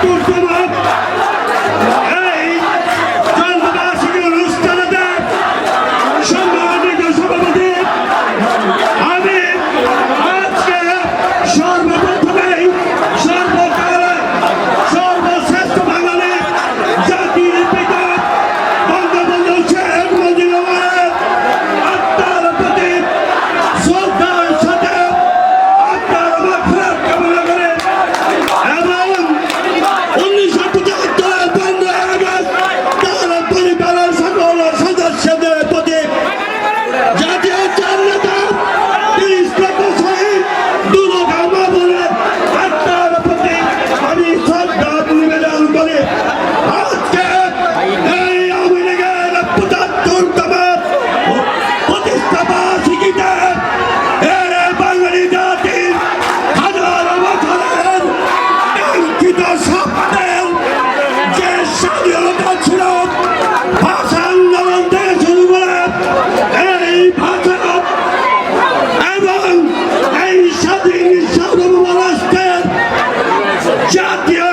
আব্দুল ছিল। ভাষা আন্দোলন থেকে শুরু করে এই ভাষা এবং এই স্বাধীন সার্বভৌম জাতীয়